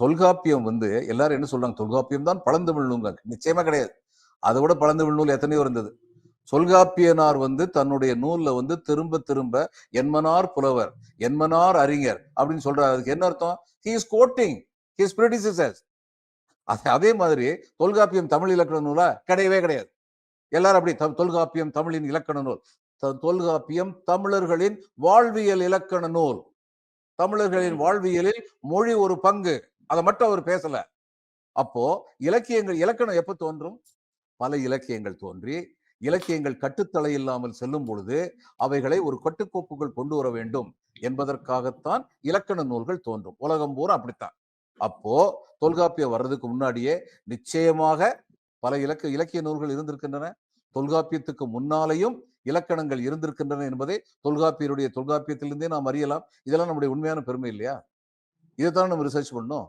தொல்காப்பியம் வந்து எல்லாரும் என்ன சொல்றாங்க? தொல்காப்பியம் தான் பழந்தமிழ் நூல் நிச்சயமா கிடையாது. அதை விட பழந்தமிழ் நூல் எத்தனையோ இருந்தது. தொல்காப்பியனார் வந்து தன்னுடைய நூல்ல வந்து திரும்ப திரும்ப என்மனார் புலவர் என்மனார் அறிஞர் அப்படின்னு சொல்றாரு. அதுக்கு என்ன அர்த்தம்? He is quoting his predecessors அதே மாதிரி தொல்காப்பியம் தமிழ் இலக்கண நூலா கிடையவே கிடையாது. எல்லாரும் அப்படி தொல்காப்பியம் தமிழின் இலக்கண நூல். தொல்காப்பியம் தமிழர்களின் வாழ்வியல் இலக்கண நூல். தமிழர்களின் வாழ்வியலில் மொழி ஒரு பங்கு. அதை மட்டும் அவர் பேசல. அப்போ இலக்கியங்கள் இலக்கணம் எப்ப தோன்றும்? பல இலக்கியங்கள் தோன்றி இலக்கியங்கள் கட்டுத்தலை இல்லாமல் செல்லும் பொழுது அவைகளை ஒரு கட்டுக்கோப்புகள் கொண்டு வர வேண்டும் என்பதற்காகத்தான் இலக்கண நூல்கள் தோன்றும். உலகம் பூரா அப்படித்தான். அப்போ தொல்காப்பியம் வர்றதுக்கு முன்னாடியே நிச்சயமாக பல இலக்க இலக்கிய நூல்கள் இருந்திருக்கின்றன. தொல்காப்பியத்துக்கு முன்னாலேயும் இலக்கணங்கள் இருந்திருக்கின்றன என்பதை தொல்காப்பியருடைய தொல்காப்பியத்திலிருந்தே நாம் அறியலாம். இதெல்லாம் நம்முடைய உண்மையான பெருமை இல்லையா? இதைத்தான் நம்ம ரிசர்ச் பண்ணோம்